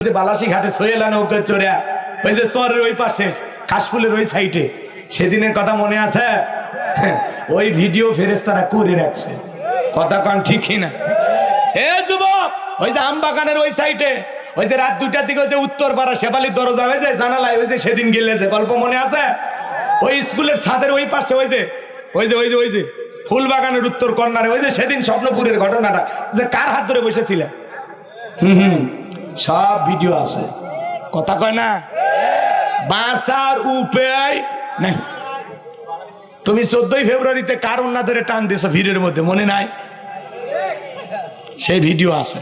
যে বালাসি ঘাটে সোহেলা নৌকা চড়া ওই যে চরের ওই পাশে কাশফুলের ওই সাইডে, সেদিনের কথা মনে আছে? ওই ভিডিও ফেরেস্তারা করে রাখছে। কথা কন ঠিক না এ যুবক, ওই যে আম বাগানের ওই ওই যে রাত দিকে ওই যে উত্তর পাড়া শেফালির দরজা হয়েছে জানালায়, ওই যে সেদিন গেলে যে গল্প মনে আছে? ওই স্কুলের ছাদের ওই পাশে, ওই যে ওই যে ওই যে ওই যে ফুল বাগানের উত্তর কর্নারে, ওই যে সেদিন স্বপ্নপুরের ঘটনাটা, যে কার হাত ধরে বসেছিলেন? হুম হুম। সব ভিডিও আছে। কথা কয় না? বাঁচার উপায় নাই। তুমি চোদ্দই ফেব্রুয়ারিতে কার ধরে টান দিছো ভিড়ের মধ্যে? মনে নাই? সেই ভিডিও আছে।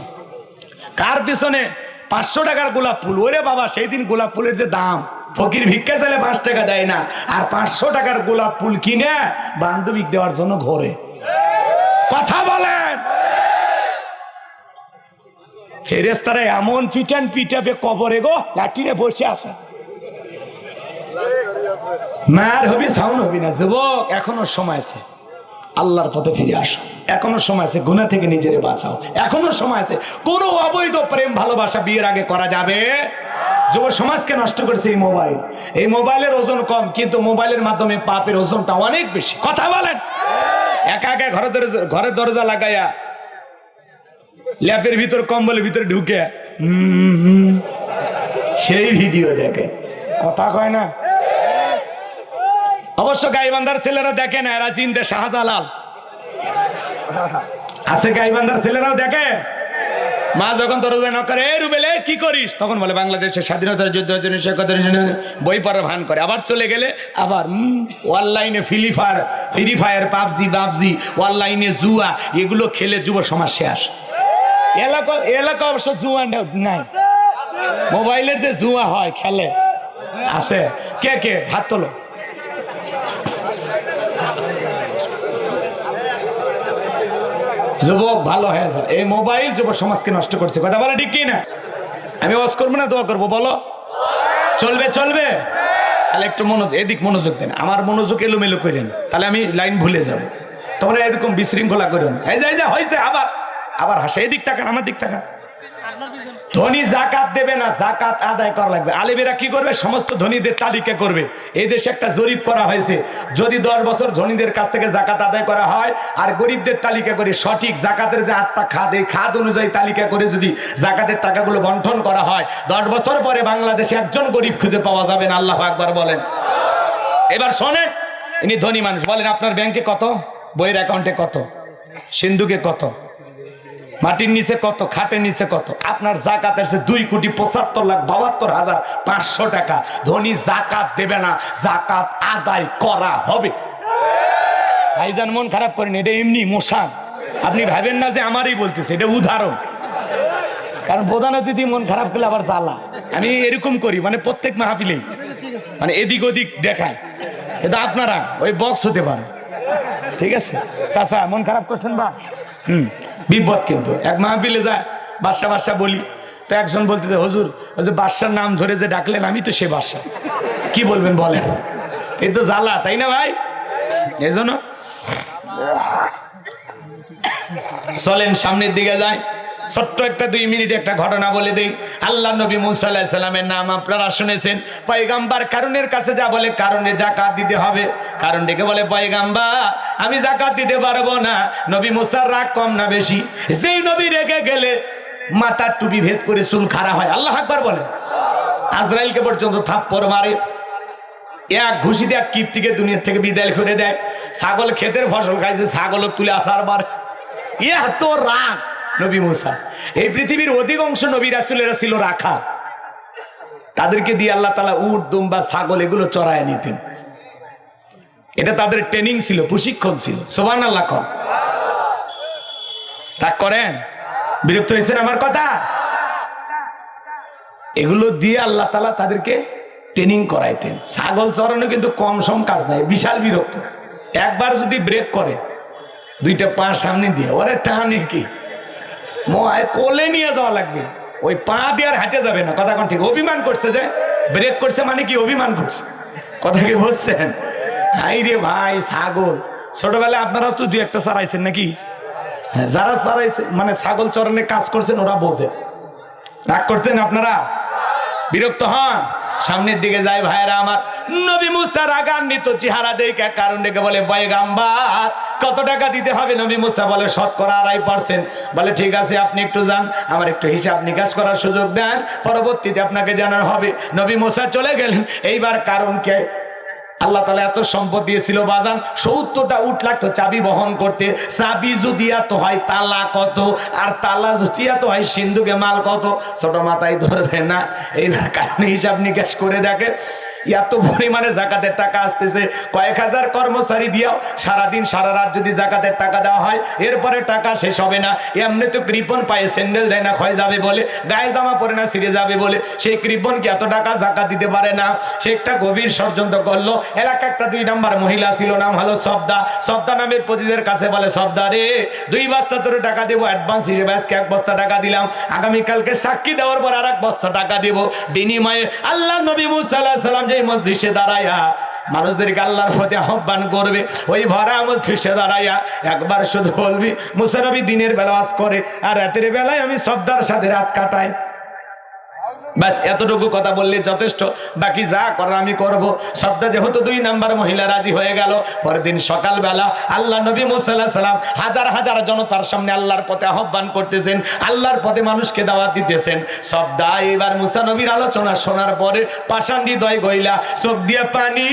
কার পিছনে পাঁচশো টাকার গোলাপ ফুল? ওরে বাবা, সেই দিন গোলাপ ফুলের যে দাম, ফকির ভিক্ষা চাইলে পাঁচ টাকা দেয় না। আর পাঁচশো টাকার গোলাপ ফুল কিনে বান্ধবিক দেওয়ার জন্য ঘরে। কথা বলেন! ফেরেস্তারা এমন পিটান পিটাবে কবরে গো লাটিনে বসে আছে। মার হবি সাউন হবি না। যুবক, এখনও সময় আছে। আল্লাহর পথে ফিরে আসো। এখনও সময় আছে গুণা থেকে নিজেরে বাঁচাও। এখনও সময় আছে। কোনো অবৈধ প্রেম, ভালোবাসা বিয়ের আগে করা যাবে? যুব, সমাজকে নষ্ট করেছে এই মোবাইল। এই মোবাইলের ওজন কম, কিন্তু মোবাইলের মাধ্যমে পাপের ওজনটা অনেক বেশি। কথা বলেন। একা একা ঘরে ঘরের দরজা লাগাইয়া ল্যাপের ভিতর কম্বলের ভিতরে ঢুকে সেই ভিডিও দেখে। কথা কয় না? অবশ্য গাইবান্ধার ছেলেরা দেখে না, এরা চিনতে শাহজালাল। আছে গাইবান্ধার ছেলেরাও দেখে? মা যখন নক করে, "এই রুবেল কি করিস? তখন বলে, বাংলাদেশের স্বাধীনতার যুদ্ধ হয়েছে উনিশশো একাত্তর বই পড়ার ভান করে। আবার চলে গেলে, আবার অনলাইনে free fire free fire, PUBG, বাবজি, অনলাইনে জুয়া, এগুলো খেলে যুব সমাজ শেষ। এলাকা এলাকা অবশ্য জুয়া নাই। মোবাইলের যে জুয়া হয়, খেলে। আছে। কে কে? হাত তোলো। যুবক, ভালো হয়ে এই মোবাইল যুব সমাজকে নষ্ট করছে। কথা বলে ঠিক কি না আমি ওয়াজ করব না, দোয়া করব, বলো। চলবে চলবে। তাহলে একটু মনোযোগ এদিক মনোযোগ দেন। আমার মনোযোগ এলোমেলো করেন। তাহলে আমি লাইন ভুলে যাব। তোমরা এরকম বিশৃঙ্খলা করেন। এই যে এই যে হয়েছে আবার। আবার হাসে এদিক তাকান, আমার দিক তাকান। ধনী জাকাত দেবে না, জাকাত আদায় করা লাগবে। আলেমেরা কি করবে? সমস্ত ধনীদের তালিকা করবে। এই দেশে একটা জরিপ করা হয়েছে। যদি দশ বছর ধনীদের কাছ থেকে জাকাত আদায় করা হয় আর গরিবদের তালিকা করে, সঠিক জাকাতের যে আটটা খাদ, এই খাদ অনুযায়ী তালিকা করে যদি জাকাতের টাকাগুলো বন্টন করা হয়, দশ বছর পরে বাংলাদেশে একজন গরিব খুঁজে পাওয়া যাবে না, আল্লাহ আকবার বলেন। এবার শোনেন, ইনি ধনী মানুষ। বলেন, আপনার ব্যাংকে কত? বইয়ের অ্যাকাউন্টে কত? সিন্ধুকে কত? মাটির নিচে কত, খাটের নিচে কত? আপনার জাকাত আছে দুই কোটি পঁচাত্তর লাখ বাহাত্তর হাজার পাঁচশো টাকা। ধনী জাকাত দেবে না, জাকাত আদায় করা হবে। ভাইজান, মন খারাপ করেন, এটা এমনি মশান। আপনি ভাবেন না যে আমারই বলতেছে, এটা উদাহরণ। কারণ প্রধান অতিথি মন খারাপ করলে আবার জ্বালা। আমি এরকম করি মানে প্রত্যেক মাহফিলেই মানে এদিক ওদিক দেখায়। কিন্তু আপনারা ওই বক্স হতে পারে। ঠিক আছে? চাচা, মন খারাপ করছেন বা? হুম। বিপদ কিন্তু। এক মাহফিলে যায়, বাদশা বাদশা বলি, তো একজন বলতে হুজুর যে বাদশার নাম ধরে যে ডাকলেন আমি তো সে বাদশা। কি বলবেন বলেন? এই তো জ্বালা, তাই না ভাই? এই জন্য? চলেন সামনের দিকে যায় ছোট্ট একটা দুই মিনিট একটা ঘটনা বলে দিই। আল্লাহ নবী মুসা সাল্লামের নাম আপনারা শুনেছেন। পয়গাম্বার কারণের কাছে যা বলে কারণে জাকাত দিতে হবে। কারণ ডেকে বলে পয়গাম্বা আমি জাকাত দিতে পারব না। নবী মুসার রাগ কম না বেশি। যেই নবী রেগে গেলে মাথার টুপি ভেদ করে চুল খাড়া হয়। আল্লাহ একবার বলে আজরাইলকে পর্যন্ত থাপ্পড় মারে। এক ঘুষি দেয় কীর্তিকে দুনিয়ার থেকে বিদায় করে দেয়। ছাগল ক্ষেতের ফসল খাইছে, ছাগল তুলে আসার বার এত রাগ নবী মুসা। এই পৃথিবীর অধিকাংশ নবী রাসুলেরা ছিল রাখা। তাদেরকে দিয়ে আল্লাহ তালা উট, দুম্বা, ছাগল এগুলো চড়ায় নিতেন। এটা তাদের ট্রেনিং ছিল, প্রশিক্ষণ ছিল। সোবান আল্লাহ রাগ করেন? বিরক্ত হয়েছেন আমার কথা? এগুলো দিয়ে আল্লাহ তালা তাদেরকে ট্রেনিং করাইতেন। ছাগল চড়ানো কিন্তু কম সম কাজ নাই, বিশাল বিরক্ত। একবার যদি ব্রেক করে, দুইটা পা সামনে দিয়ে, ওরে টানে কি? কোলে নিয়ে যাওয়া লাগবে। ওই পা দিয়ে আর হাঁটে যাবে না। কথা কোন ঠিক? অভিমান করছে যে ব্রেক করছে মানে কি? অভিমান করছে। কথা কি বলছেন হাই রে ভাই ছাগল। ছোটবেলায় আপনারা তো দু একটা চারাইছেন নাকি? হ্যাঁ, যারা চারাইছে মানে ছাগল চরণে কাজ করছেন ওরা বোঝে। রাগ করতেন আপনারা? বিরক্ত হন? সামনের দিকে যায় ভাইরা আমার। নবী মুসা রাগান্বিত চেহারা দেখে কারণ ডেকে বলে বয়গাম্বার কত টাকা দিতে হবে? নবী মুসা বলে শতকরা আড়াই পার্সেন্ট। বলে ঠিক আছে আপনি একটু যান আমার একটু হিসাব নিকাশ করার সুযোগ দেন। পরবর্তীতে আপনাকে জানানো হবে। নবী মুসা চলে গেলেন। এইবার কারণ কে? আল্লাহ তালা এত সম্পদ দিয়েছিল বাজান, সত্তরটা উঠ লাগতো চাবি বহন করতে। চাবি যদি এত হয়, তালা কত? আর তালা যদি এত হয়, সিন্ধুকে মাল কত? ছোট মাথায় ধরবে না। এইবার কারণে হিসাব নিকাশ করে দেখে এত পরিমাণে জাকাতের টাকা আসতেছে, কয়েক হাজার কর্মচারী দিয়েও সারাদিন, সারা রাত যদি জাকাতের টাকা দেওয়া হয়, এরপরে টাকা শেষ হবে না। এমনি তো কৃপন পায়ে স্যান্ডেল দেয় না, ক্ষয় যাবে বলে, গায়ে জামা পরে না, ছিঁড়ে যাবে বলে। সেই কৃপনকে এত টাকা জাকাত দিতে পারে না? সে একটা গভীর ষড়যন্ত্র করল। এলাকা একটা দুই নাম্বার মহিলা ছিল, নাম হলো সবদা। সবদা নামের প্রতিদের কাছে বলে, সবদা রে, দুই বস্তা তোর টাকা দেবো অ্যাডভান্স হিসেবে আজকে এক বস্তা টাকা দিলাম। আগামীকালকে সাক্ষী দেওয়ার পর আর এক বস্তা টাকা দেবো। বিনিময়ে আল্লাহ নবী মুসাল্লাহ সাল্লাম যে মসজিষে দাঁড়াইয়া মানুষদের গাল্লার প্রতি আহ্বান করবে, ওই ভরা মসজিষে দাঁড়াইয়া একবার শুধু বলবি, মুসানবী দিনের বেলা করে, আর রাতের বেলায় আমি সবদার সাথে রাত কাটাই। ব্যাস এতটুকু কথা বললে যথেষ্ট। বাকি যা করার আমি করব। সবটা যেহেতু দুই নাম্বার মহিলা রাজি হয়ে গেল, পরের দিন সকালবেলা আল্লাহ নবী মুসাল্লাহ সাল্লাম হাজার হাজার জনতার সামনে আল্লাহর পথে আহ্বান করতেছেন, আল্লাহর পথে মানুষকে দাওয়াত দিতেছেন। সবদা এবার মুসা নবীর আলোচনা শোনার পরে পাষাণ হৃদয় গইলা, চোখ দিয়ে পানি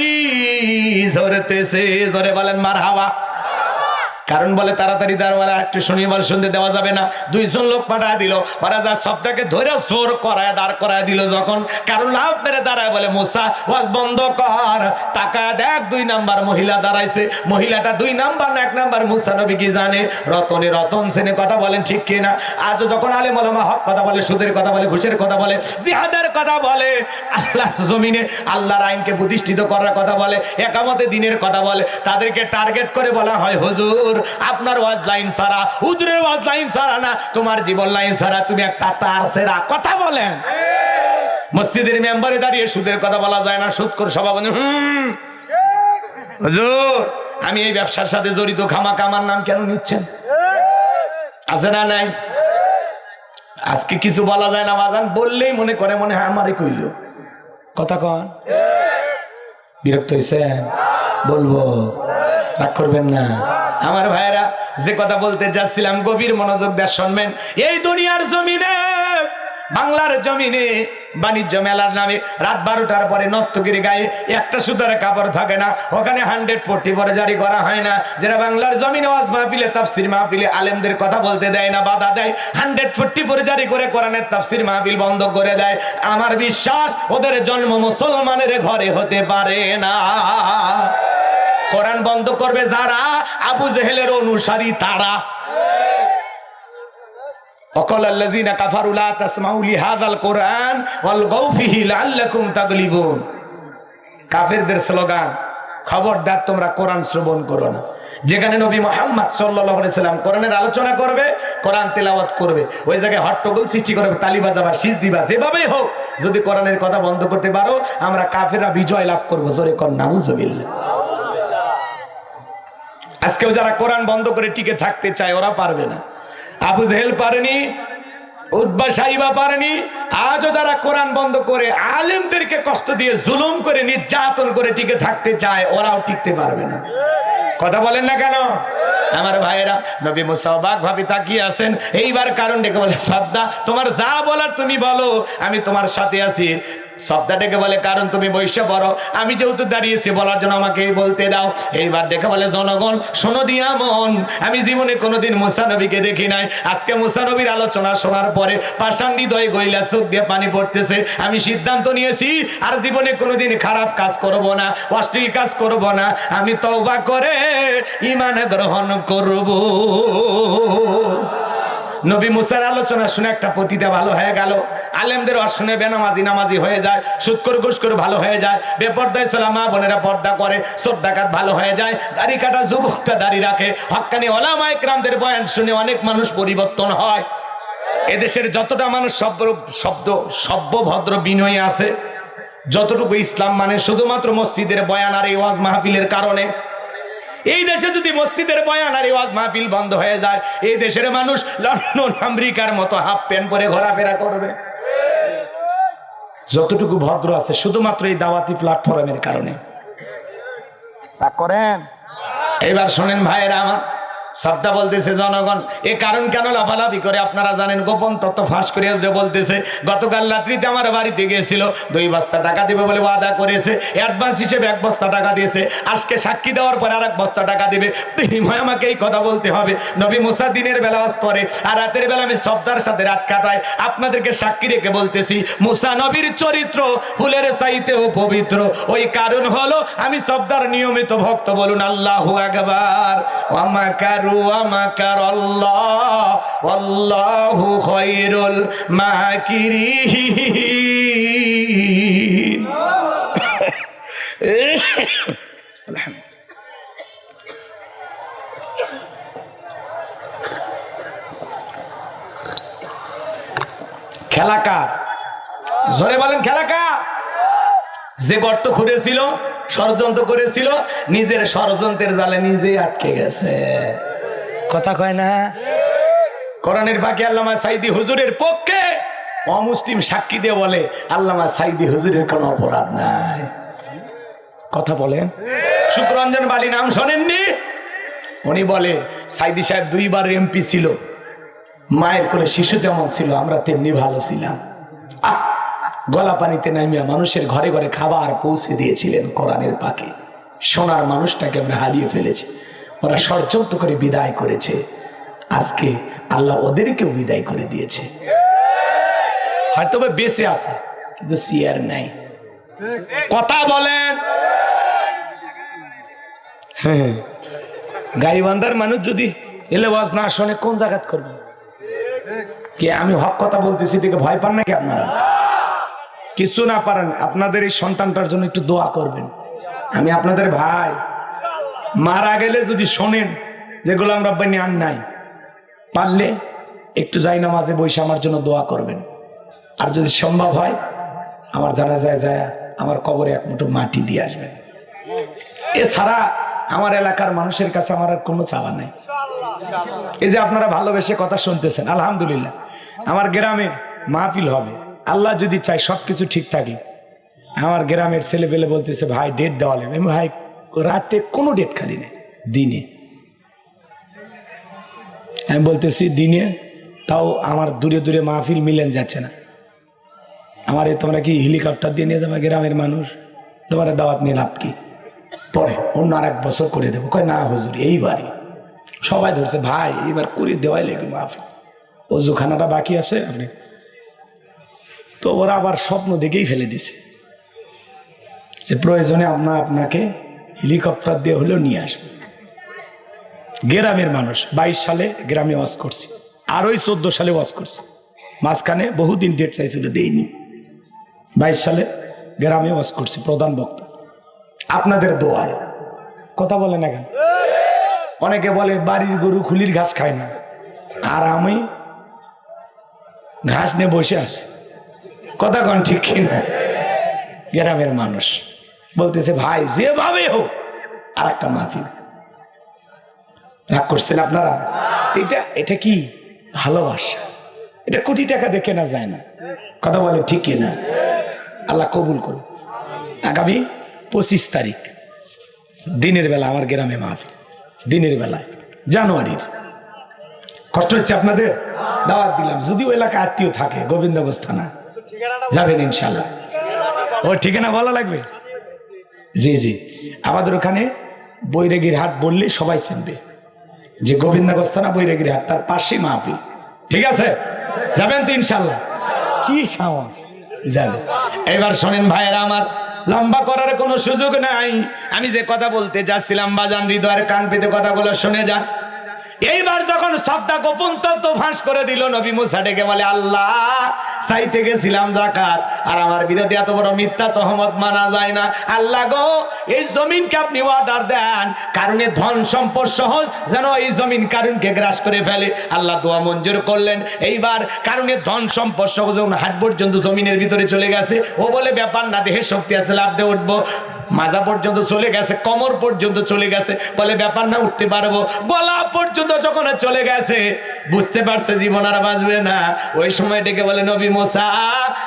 ঝরতেছে। জোরে বলেন মার হাওয়া কারণ বলে তাড়াতাড়ি দাঁড়ালে একটু শনিবার সন্ধে দেওয়া যাবে না। দুইজন লোক পাঠায় দিল। ওরা সবটাকে ধরে জোর করায়, দাঁড় করায় দিল যখন। কারণ লাভ মেরে দাঁড়ায় বলে, মোসা, ওয়াজ বন্ধ কর। টাকা দেখ দুই নাম্বার মহিলা দাঁড়াইছে। মহিলাটা দুই নাম্বার না এক নাম্বার, মুসা নবী কি জানে? রতনে রতন সেনে কথা বলেন, ঠিক কিনা আজ যখন আলে মলমা হক কথা বলে, সুদের কথা বলে, ঘুষের কথা বলে, জিহাদের কথা বলে আল্লাহ জমিনে আল্লাহর আইনকে প্রতিষ্ঠিত করার কথা বলে, একামতে দিনের কথা বলে, তাদেরকে টার্গেট করে বলা হয়, হুজুর আপনার ওয়াজ লাইন ছাড়া, হুজুরের ওয়াজ লাইন ছাড়া না, তোমার জীবন লাইন ছাড়া তুমি একটা তার সেরা। কথা বলেন। মসজিদের মেম্বারে দাঁড়িয়ে সুদের কথা বলা যায় না সুদ করে সভাপতি, হুম। হুজুর, আমি এই ব্যবসার সাথে জড়িত খামাকা আমার নাম কেন নিচ্ছেন? আছে না নাই? আজকে কিছু বলা যায় না, বাজান, বললেই মনে করে মনে হয় আমারই কইল। কথা কন। বিরক্ত হয়েছে বলব। রাগ করবেন না। আমার ভাইয়েরা, যে কথা বলতে যাচ্ছিলাম, গভীর মনোযোগ দিয়ে শুনবেন। এই দুনিয়ার জমিনে, বাংলার জমিনে, বাণিজ্য মেলার নামে রাত বারোটার পরে নর্তগিরি গায়ে একটা সুতার কাপড় থাকে না। ওখানে হান্ড্রেড ফোর্টি পরে জারি করা হয় না। যারা বাংলার জমিনে ওয়াজ মাহফিলে, তাফসির মাহফিলে আলেমদের কথা বলতে দেয় না, বাধা দেয়। হান্ড্রেড ফোর্টি পরে জারি করে কোরআনের তাফসির মাহফিল বন্ধ করে দেয়। আমার বিশ্বাস, ওদের জন্ম মুসলমানের ঘরে হতে পারে না। কোরআন বন্ধ করবে যারা? আবু জেহেলের অনুসারী তারা। অকল আল্লাযীনা কাফারু লা তাসমাউ লিহাযাল কোরআন ওয়ালগাউ ফিহি লাআল্লাকুম তাগলিবুন। কাফেরদের স্লোগান, খবরদার তোমরা কোরআন শ্রবণ করো না। যেখানে নবী মোহাম্মদ আলাইহি সাল্লাম কোরআনের আলোচনা করবে, কোরআন তেলাওয়াত করবে। ওই জায়গায় হট্টগোল সৃষ্টি করবে, তালি বাজাবা শীষ দিবা যেভাবেই হোক। যদি কোরআনের কথা বন্ধ করতে পারো, আমরা কাফেররা বিজয় লাভ করব। জোরে কর, নাউজুবিল্লাহ। আজকেও যারা কোরআন বন্ধ করে টিকে থাকতে চায়, ওরা পারবে না। আবু জেহেল পারেনি উদ্বা সাইবা পারেনি, আজও যারা কোরআন বন্ধ করে কষ্ট দিয়ে জুলুম করে নির্যাতন করে টিকে থাকতে চায়, ওরাও টিকতে পারবে না। কথা বলেন না কেন? আমার ভাইয়েরা, নবী মুসা অবাক ভাবে তাকিয়ে আছেন। এইবার কারণ ডেকে বলে, সদ্দা, তোমার যা বলার তুমি বলো, আমি তোমার সাথে আছি। সপ্তাহ ডেকে বলে, কারণ তুমি বৈশ্য বড় আমি যেহেতু দাঁড়িয়েছি, বলার জন্য আমাকে বলতে দাও। এইবার ডেকে বলে, জনগণ, শোনো দিয়া মন। আমি জীবনে কোনোদিন মুসানবীকে দেখি নাই। আজকে মুসানবীর আলোচনা শোনার পরে পাষাণ হৃদয় গইলা চোখ দিয়ে পানি পড়তেছে। আমি সিদ্ধান্ত নিয়েছি, আর জীবনে কোনোদিন খারাপ কাজ করব না, অশ্লীল কাজ করব না। আমি তওবা করে ইমান গ্রহণ করব। নবী মুসার আলোচনা শুনে একটা পতিতা ভালো হয়ে গেল। আলেমদের অশুনে বেনামাজি নামাজি হয়ে যায় সুৎকর ঘুষকর ভালো হয়ে যায়, বেপর্দায় চলা মা বোনেরা পর্দা করে ডাকাত ভালো হয়ে যায়, দাড়ি কাটা যুবকটা দাড়ি রাখে। হক্কানি ওলামা একরামদের বয়ান শুনে অনেক মানুষ পরিবর্তন হয়। এদেশের যতটা মানুষ শব্দ শব্দ সভ্য ভদ্র বিনয়ী আছে, যতটুকু ইসলাম মানে শুধুমাত্র মসজিদের বয়ান আর এই ওয়াজ মাহফিলের কারণে। এই দেশে যদি মসজিদের বয়ান আর ওয়াজ মাহফিল বন্ধ হয়ে যায়, এই দেশের মানুষ লন্ডন, আমেরিকার মতো হাফ প্যান্ট পরে ঘোরাফেরা করবে। যতটুকু ভদ্র আছে শুধুমাত্র এই দাওয়াতি প্ল্যাটফর্মের কারণে। তা করেন। এবার শোনেন ভাইয়েরা আমার। শ্রদ্ধা বলতেছে জনগণ, এ কারণ কেন লাফালাফি করে? আপনারা জানেন, গোপন তত্ত্ব ফাঁস করে যে বলতেছে, গতকাল রাত্রিতে আমার বাড়িতে গিয়েছিল, দুই বস্তা টাকা দেবে বলে ওয়াদা করেছে অ্যাডভান্স হিসেবে এক বস্তা টাকা দিয়েছে, আজকে সাক্ষী দেওয়ার পরে আর এক বস্তা টাকা দেবে। বিনিময় আমাকে এই কথা বলতে হবে। নবী মুসা দিনের বেলা করে, আর রাতের বেলা আমি শ্রদ্ধার সাথে রাত কাটাই। আপনাদেরকে সাক্ষী রেখে বলতেছি, মুসা নবীর চরিত্র ফুলের চাইতেও পবিত্র। ওই কারণ হলো, আমি শ্রদ্ধার নিয়মিত ভক্ত বলুন, আল্লাহু আকবার আমাকারু আমাকার আল্লাহ আল্লাহু খায়রুল মাকিরিন। খেলা জোরে বলেন খেলা কার যে গর্ত খুঁড়েছিল, ষড়যন্ত্র করেছিল, নিজের ষড়যন্ত্রের জালে নিজেই আটকে গেছে। কথা কয় না? কোরআনের বাকি আল্লামা সাইদি হুজুরের পক্ষে অমুসলিম সাক্ষী দিয়ে বলে, আল্লামা সাইদি হুজুরের কোনো অপরাধ নাই। কথা বলেন। শুক্রঞ্জন বালি নাম শোনেননি? উনি বলে, সাইদি সাহেব দুইবার এমপি ছিল। মায়ের করে শিশু যেমন ছিল, আমরা তেমনি ভালো ছিলাম! গলা পানিতে নামিয়া মানুষের ঘরে ঘরে খাবার পৌঁছে দিয়েছিলেন কোরআনের পাকে। সোনার মানুষটাকে আমরা হারিয়ে ফেলেছি। ওরা ষড়যন্ত্র করে বিদায় করেছে। আজকে আল্লাহ ওদেরকেও বিদায় করে দিয়েছে। হয়তো বেঁচে আছে, কিন্তু সিয়ার নাই। কথা বলেন। হ্যাঁ গাইবান্ধার মানুষ যদি এলে ওয়াজ না শোনে, কোন জায়গাত করবে? কে আমি হক কথা বলতেছি দেখে ভয় পান নাকি আপনারা? কিছু না পারেন, আপনাদের এই সন্তানটার জন্য একটু দোয়া করবেন। আমি আপনাদের ভাই। মারা গেলে যদি শোনেন যেগুলো আমরা বানি আর নাই পারলে একটু যাই না মাঝে বসে আমার জন্য দোয়া করবেন। আর যদি সম্ভব হয় আমার জানা যায় যায় আমার কবরে এক মুঠো মাটি দিয়ে আসবেন। এছাড়া আমার এলাকার মানুষের কাছে আমার আর কোনো চাওয়া নাই। এই যে আপনারা ভালোবেসে কথা শুনতেছেন আলহামদুলিল্লাহ। আমার গ্রামে মাহফিল হবে। আল্লাহ যদি চাই সব কিছু ঠিক থাকে আমার গ্রামের ছেলে পেলে বলতেছে ভাই ডেট দেওয়া লাগবে। আমি, ভাই রাতে কোনো ডেট খালি নেই, দিনে। আমি বলতেছি, দিনে তাও আমার দূরে দূরে মাহফিল মিলেন যাচ্ছে না। আমার এ তোমরা কি হেলিকপ্টার দিয়ে নিয়ে যাবে, গ্রামের মানুষ? তোমার দাওয়াত নিয়ে লাভ কি? পরে অন্য আর এক বছর করে দেবো। কয়, না হুজুর, এইবারই। সবাই ধরছে, ভাই, এইবার করে দেওয়াই লাগবে মাহফিল। অজুখানাটা বাকি আছে, আপনি তো ওরা আবার স্বপ্ন দেখেই ফেলে দিছে। যে প্রয়োজনে আমরা আপনাকে হেলিকপ্টার দিয়ে হলেও নিয়ে আসবে। গ্রামের মানুষ, বাইশ সালে গ্রামে ওয়াজ করছি। আর ওই চোদ্দ সালে ওয়াজ করছি। মাঝখানে বহুদিন ডেট চাইছিল দেইনি বাইশ সালে গ্রামে ওয়াজ করছি প্রধান বক্তা। আপনাদের দোয়ায়। কথা বলে না কেন? অনেকে বলে, বাড়ির গরু খুলির ঘাস খায় না। আর আমি ঘাস নিয়ে বসে আছি। কথা কন ঠিক কিনা? গ্রামের মানুষ। বলতেছে, ভাই, যেভাবে হোক আর একটা মাহফিল। রাগ করছেন আপনারা? এটা এটা কি ভালোবাসা? এটা কোটি টাকা দেখে না যায় না। কথা বলে ঠিক কিনা আল্লাহ কবুল করুন আগামী পঁচিশ তারিখ, দিনের বেলা আমার গ্রামে মাহফিল, দিনের বেলায় জানুয়ারির। কষ্ট হচ্ছে আপনাদের? দাওয়াত দিলাম। যদি যদিও এলাকা আত্মীয় থাকে, গোবিন্দগঞ্জ থানা, যাবেন ইনশাল্লাহ ও ঠিকানা বলা লাগবে? জি জি। আমাদের ওখানে বৈরাগীর হাট বললে সবাই চিনবে। যে গোবিন্দগঞ্জ থানা বৈরাগীর হাট, তার পাশে মাহফিল। ঠিক আছে? যাবেন তো ইনশাল্লাহ কি সাহস? যাবে। এবার শোনেন ভাইয়েরা আমার, লম্বা করার কোনো সুযোগ নাই। আমি যে কথা বলতে যাচ্ছিলাম বাজান হৃদয়ের কান পেতে কথাগুলো শুনে যান। এইবার যখন সবটা গোপন তত্ত্ব ফাঁস করে দিল, নবী মুসা ডেকে বলে, আল্লাহ, চাইতে গেছিলাম জাকাত আর আমার বিরোধী এত বড় মিথ্যা তহমত মানা যায় না। আল্লাহ গো, এই জমিনকে আপনি অর্ডার দেন, কারণে ধন সম্পদ সহ যেন এই জমিন কারণকে গ্রাস করে ফেলে। আল্লাহ দোয়া মঞ্জুর করলেন। এইবার কারণে ধন সম্পদ সহ যখন হাট পর্যন্ত জমিনের ভিতরে চলে গেছে, ও বলে, ব্যাপার না, দেহের শক্তি আছে, লাভ দিয়ে উঠবো। মাজা পর্যন্ত চলে গেছে, কমর পর্যন্ত চলে গেছে। বলে, ব্যাপার না, উঠতে পারব। গলা পর্যন্ত যখন চলে গেছে, বুঝতে পারছে জীবন আর বাঁচবে না। ওই সময় ডেকে বলে, নবী মোসা,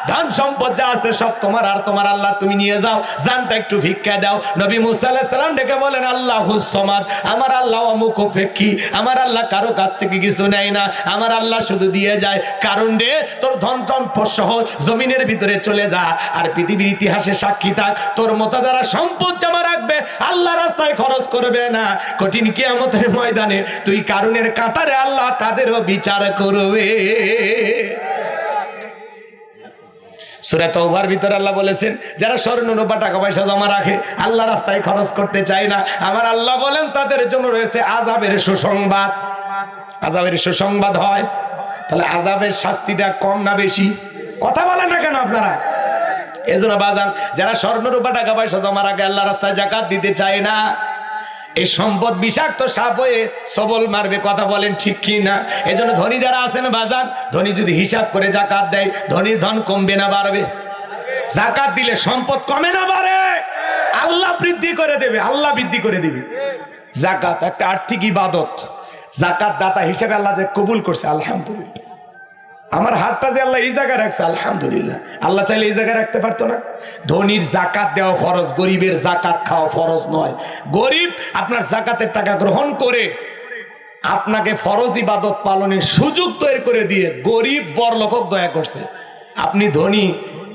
ধন সম্পদ যা আছে সব তোমার, আর তোমার আল্লাহ তুমি নিয়ে যাও, জানটা একটু ভিক্ষা দাও। নবী মুসা আলাইহিস সালাম ডেকে বলেন, আল্লাহ সমাদ, আমার আল্লাহ অমুখ ফেকি আমার আল্লাহ কারও কাছ থেকে কিছু নেয় না। আমার আল্লাহ শুধু দিয়ে যায়। কারণ রে, তোর ধন সম্পদ সহ জমিনের ভিতরে চলে যা, আর পৃথিবীর ইতিহাসে সাক্ষী থাক। তোর মতো যারা সম্পদ জমা রাখবে, আল্লাহ রাস্তায় খরচ করবে না। কঠিন কিয়ামতের ময়দানে তুই কারণের কাতারে আল্লাহ তাদেরও বিচার করবে। সুরা তওবার ভিতরে আল্লাহ বলেছেন, যারা স্বর্ণ রূপা টাকা পয়সা জমা রাখে, আল্লাহ রাস্তায় খরচ করতে চায় না। আমার আল্লাহ বলেন, তাদের জন্য রয়েছে আজাবের সুসংবাদ। আজাবের সুসংবাদ হয়। তাহলে আজাবের শাস্তিটা কম না বেশি? কথা বলেন না কেন আপনারা? এজন্য বাজান, যারা স্বর্ণ রূপা টাকা পয়সা জমা রাখে আল্লাহ রাস্তায় জাকাত দিতে চায় না, এই সম্পদ বিষাক্ত সাপ হয়ে সবল মারবে কথা বলেন ঠিক কি না? এই জন্য ধনী যারা আছেন বাজান, ধনী যদি হিসাব করে জাকাত দেয়, ধনীর ধন কমবে না বাড়বে। জাকাত দিলে সম্পদ কমে না বাড়ে। আল্লাহ বৃদ্ধি করে দেবে, আল্লাহ বৃদ্ধি করে দিবে। জাকাত একটা আর্থিক ইবাদত। জাকাত দাতা হিসেবে আল্লাহ যে কবুল করছে, আলহামদুলিল্লাহ। আমার হাতটা যে আল্লাহ এই জায়গায় রাখছে, আলহামদুলিল্লাহ। আল্লাহ চাইলে এই জায়গায় রাখতে পারতো না। ধনির জাকাত দেওয়া ফরজ, গরিবের জাকাত খাওয়া ফরজ নয়। গরিব আপনার জাকাতের টাকা গ্রহণ করে আপনাকে ফরজ ইবাদত পালনের সুযোগ তৈরি করে দিয়ে গরিব বড় লোকক দয়া করছে। আপনি ধনী,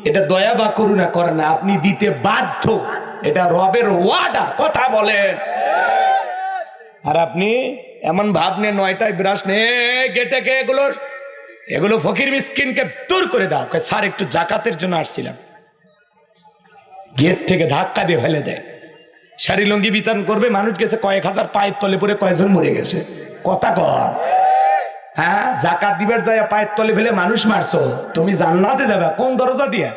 এটা দয়া বা করুণা করেন না, আপনি দিতে বাধ্য। এটা রবের ওয়ার্ডার কথা বলেন। আর আপনি এমন ভাব নয়টায় বিরাস নে, গেটে কে এগুলো এগুলো ফকির মিসকিনকে দূর করে দাও। স্যার, একটু জাকাতের জন্য আসছিলাম। গেট থেকে ধাক্কা দিয়ে ফেলে দেয়। শাড়ি লুঙ্গি বিতরণ করবে, মানুষ গেছে কয়েক হাজার পায়ের তলে পরে কয়েকজন মরে গেছে। কথা কর হ্যাঁ জাকাত দিবার যায়, পায়ের তলে ফেলে মানুষ মারছো। তুমি জান্নাতে যাবে, কোন দরজা দিয়ে?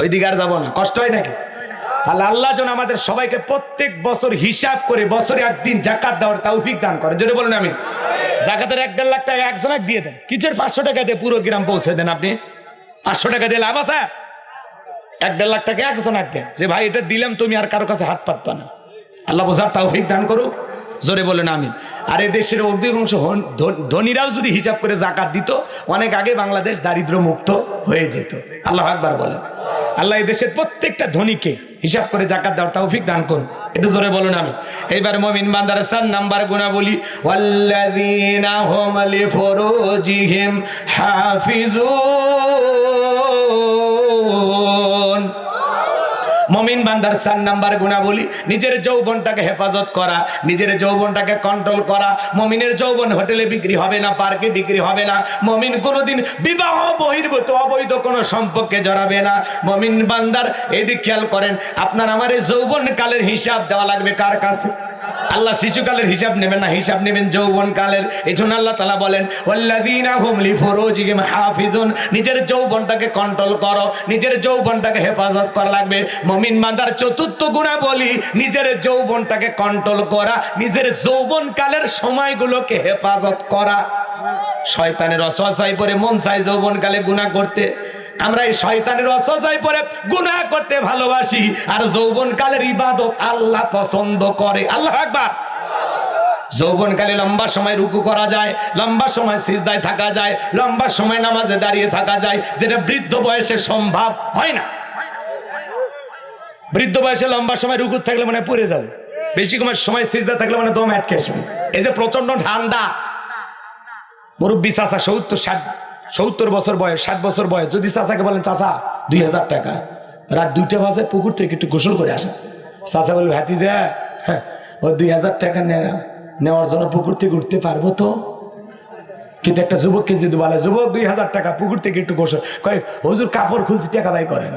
ওই দিকে আর যাব না, কষ্ট হয় নাকি? তাহলে আল্লাহ যেন আমাদের সবাইকে প্রত্যেক বছর হিসাব করে বছরে একদিন জাকাত দেওয়ার তৌফিক দান করে যদি বলেন আমি জাকাতের এক দেড় লাখ টাকা একজন এক দিয়ে দেন। কিচের পাঁচশো টাকা দিয়ে পুরো গ্রাম পৌঁছে দেন আপনি? পাঁচশো টাকা দিয়ে লাভ আছে? এক দেড় লাখ টাকা একজন এক দেন। যে ভাই, এটা দিলাম, তুমি আর কারও কাছে হাত পাতবা না। আল্লাহ বোঝার তৌফিক দান করুক। জোরে বলেন, আমিন। আর এই দেশের অধিকাংশ ধনীরাও যদি হিসাব করে জাকাত দিত, অনেক আগে বাংলাদেশ দারিদ্র মুক্ত হয়ে যেত। আল্লাহ একবার বলেন। আল্লাহ এই দেশের প্রত্যেকটা ধনীকে হিসাব করে জাকাত দেওয়ার তৌফিক দান করুন। একটু জোরে বলুন আমি। এইবার মমিন বান্দার সান নাম্বার গুণা বলি, ওয়াল্লাযীনা হুম লিফুরুজিহিম হাফিজুন। মমিন বান্দার চার নাম্বার গুণাবলী, নিজের যৌবনটাকে হেফাজত করা, নিজের যৌবনটাকে কন্ট্রোল করা, মমিনের যৌবন হোটেলে বিক্রি হবে না, পার্কে বিক্রি হবে না, মমিন কোনোদিন বিবাহ, বহির্ভূত, অবৈধ কোনো সম্পর্কে জড়াবে না। মমিন বান্দার, এদিক খেয়াল করেন, আপনার আমার এই যৌবনকালের হিসাব দেওয়া লাগবে কার কাছে? আল্লাহ শিশুকালের হিসাব নেবেন না, হিসাব নেবেন যৌবন কালের এই জন্য আল্লাহ তালা বলেন হাফিজুন। নিজের যৌবনটাকে কন্ট্রোল করো, নিজের যৌবনটাকে হেফাজত করা লাগবে। মমিন মাদার চতুর্থ গুণা বলি, নিজের যৌবনটাকে কন্ট্রোল করা, নিজের যৌবন কালের সময়গুলোকে হেফাজত করা। শয়তানের অসহায় পরে মন চাই যৌবন কালে গুণা করতে। আমরা এই শয়তানের অসহায় পরে গুনাহ করতে ভালোবাসি। আর যৌবন কালের ইবাদত আল্লাহ পছন্দ করে। আল্লাহ একবার যৌবনকালে লম্বা সময় রুকু করা যায়, লম্বা সময় সিজদায় থাকা যায়, লম্বা সময় নামাজে দাঁড়িয়ে থাকা যায়, যেটা বৃদ্ধ বয়সে সম্ভব হয় না। বৃদ্ধ বয়সে লম্বা সময় রুকু থাকলে মানে পড়ে যাবে। বেশি সময় সময় সিজদা থাকলে মানে দম আটকে আসবে। এই যে প্রচণ্ড ঠান্ডা। মুরব্বী চাচা, সত্তর ষাট সত্তর বছর বয়স ষাট বছর বয়স যদি চাচাকে বলেন চাচা দুই হাজার টাকা। রাত দুইটা বাজে পুকুর থেকে একটু গোসল করে আসা। চাচা বলবে হাতি যা হ্যাঁ, ওই দুই হাজার টাকা নেওয়া নেওয়ার জন্য পুকুর থেকে উঠতে পারব তো? কিন্তু একটা যুবককে যদি বলে যুবক দুই হাজার টাকা পুকুর থেকে একটু গোসল। কয় হুজুর কাপড় খুলছি টাকা বাই করেন।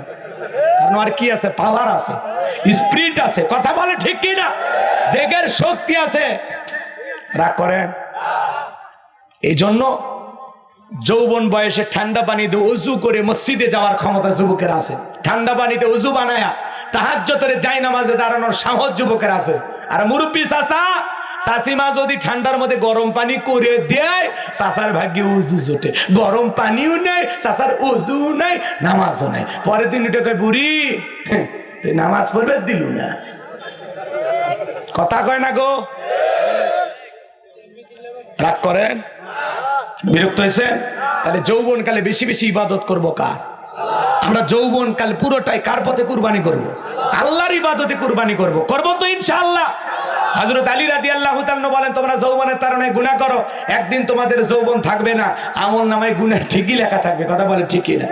কারণ আর কি আছে? পাওয়ার আছে স্প্রিট আছে কথা বলে ঠিক কি না? দেগের শক্তি আছে। রাগ করেন। এই জন্য যৌবন বয়সে ঠান্ডা পানিতে উজু করে মসজিদে যাওয়ার ক্ষমতা যুবকের আছে। ঠান্ডা পানিতে উজু বানায়া তাহার তাহাজ্জতের যাই নামাজে দাঁড়ানোর সাহস যুবকের আছে। আর মুরব্বী চাচা শাশিমা যদি ঠান্ডার মধ্যে গরম পানি করে দেয়, চাচার ভাগ্যে উজু জোটে। গরম পানিও নেই, চাচার উজু নাই, নামাজও নেই। পরের দিন কয়, বুড়ি তুই নামাজ পড়বে দিলু না। কথা কয় না গো? রাগ করেন? বিরক্ত হয়েছে? তাহলে যৌবন কালে বেশি বেশি ইবাদত করব কার? আমরা যৌবন কাল পুরোটাই কার পথে কুরবানি করব? আল্লাহর ইবাদতে কুরবানি করব। করব তো ইনশাআল্লাহ। হযরত আলী রাদিয়াল্লাহু তাআলা বলেন, তোমরা যৌবনের কারণে গুনাহ করো। একদিন তোমাদের যৌবন থাকবে না। আমল নামায় গুনাহ ঠিকই লেখা থাকবে। কথা বলে ঠিকই না